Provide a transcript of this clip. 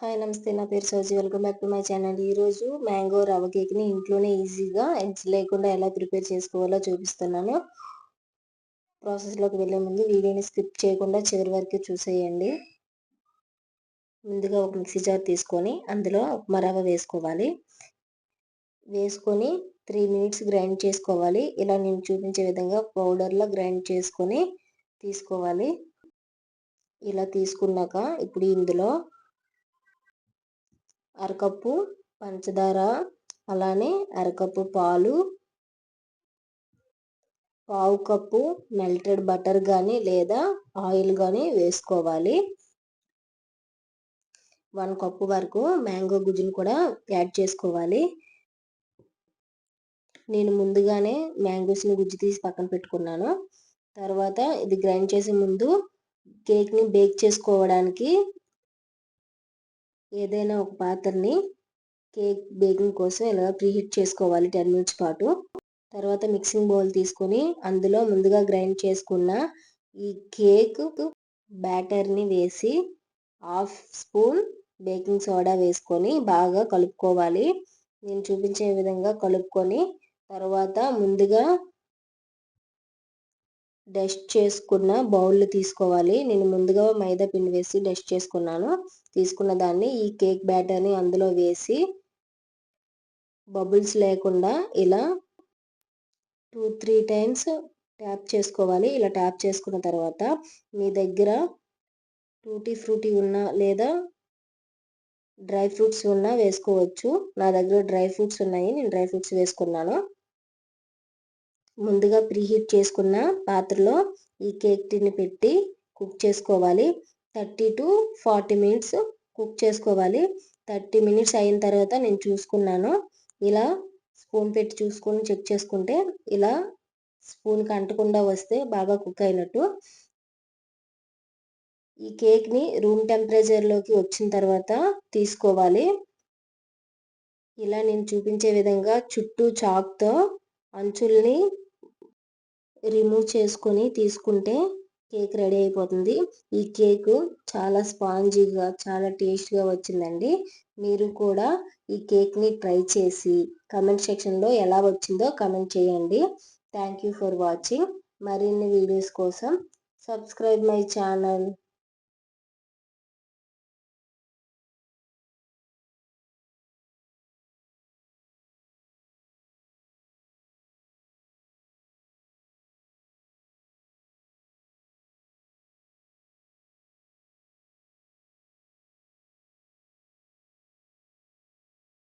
Hi నమస్తే నా పేరు Soji. Welcome back to my channel. ఈరోజు మ్యాంగో రవ్వ కేక్ని ఇంట్లోనే ఈజీగా ఎగ్స్ లేకుండా ఎలా ప్రిపేర్ చేసుకోవాలో చూపిస్తున్నాను. ప్రాసెస్లోకి వెళ్ళే ముందు వీడియోని స్కిప్ చేయకుండా చివరి వరకు చూసేయండి. ముందుగా ఒక మిక్సీ జార్ తీసుకొని అందులో ఉప్మా రవ్వ వేసుకోవాలి. వేసుకొని త్రీ మినిట్స్ గ్రైండ్ చేసుకోవాలి. ఇలా నేను చూపించే విధంగా పౌడర్లో గ్రైండ్ చేసుకొని తీసుకోవాలి. ఇలా తీసుకున్నాక ఇప్పుడు ఇందులో అరకప్పు పంచదార అలానే అరకప్పు పాలు పావు కప్పు మెల్టెడ్ బటర్ కానీ లేదా ఆయిల్ కానీ వేసుకోవాలి. వన్ కప్పు వరకు మ్యాంగో గుజ్జును కూడా యాడ్ చేసుకోవాలి. నేను ముందుగానే మ్యాంగోస్ని గుజ్జు తీసి పక్కన పెట్టుకున్నాను. తర్వాత ఇది గ్రైండ్ చేసే ముందు కేక్ని బేక్ చేసుకోవడానికి ఏదైనా ఒక పాత్రని కేక్ బేకింగ్ కోసం ఇలా ప్రీహీట్ చేసుకోవాలి టెన్ మినిట్స్ పాటు? తర్వాత మిక్సింగ్ బౌల్ తీసుకొని అందులో ముందుగా గ్రైండ్ చేసుకున్న ఈ కేక్ బ్యాటర్ని వేసి హాఫ్ స్పూన్ బేకింగ్ సోడా వేసుకొని బాగా కలుపుకోవాలి. నేను చూపించే విధంగా కలుపుకొని తర్వాత ముందుగా డస్ట్ చేసుకున్న బౌల్ తీసుకోవాలి. నేను ముందుగా మైదా పిండి వేసి డస్ట్ చేసుకున్నాను. తీసుకున్న దాన్ని ఈ కేక్ బ్యాటర్ని అందులో వేసి బబుల్స్ లేకుండా ఇలా టూ త్రీ టైమ్స్ ట్యాప్ చేసుకోవాలి. ఇలా ట్యాప్ చేసుకున్న తర్వాత మీ దగ్గర టూటీ ఫ్రూటీ ఉన్నా లేదా డ్రై ఫ్రూట్స్ ఉన్నా వేసుకోవచ్చు. నా దగ్గర డ్రై ఫ్రూట్స్ ఉన్నాయి. నేను డ్రై ఫ్రూట్స్ వేసుకున్నాను. ముందుగా ప్రీహీట్ చేసుకున్న పాత్రలో ఈ కేక్ టిని పెట్టి కుక్ చేసుకోవాలి. Thirty to forty minutes cook చేసుకోవాలి. థర్టీ మినిట్స్ అయిన తర్వాత నేను చూసుకున్నాను. ఇలా స్పూన్ పెట్టి చూసుకొని చెక్ చేసుకుంటే ఇలా స్పూన్కి అంటకుండా వస్తే బాగా కుక్ అయినట్టు. ఈ కేక్ని రూమ్ టెంపరేచర్లోకి వచ్చిన తర్వాత తీసుకోవాలి. ఇలా నేను చూపించే విధంగా చుట్టూ చాక్తో అంచుల్ని రిమూవ్ చేసుకొని తీసుకుంటే కేక్ రెడీ అయిపోతుంది. ఈ కేక్ చాలా స్పాంజీగా చాలా టేస్ట్గా వచ్చిందండి. మీరు కూడా ఈ కేక్ని ట్రై చేసి కమెంట్ సెక్షన్లో ఎలా వచ్చిందో కమెంట్ చేయండి. థ్యాంక్ యూ ఫర్ వాచింగ్ మరిన్ని వీడియోస్ కోసం సబ్స్క్రైబ్ మై ఛానల్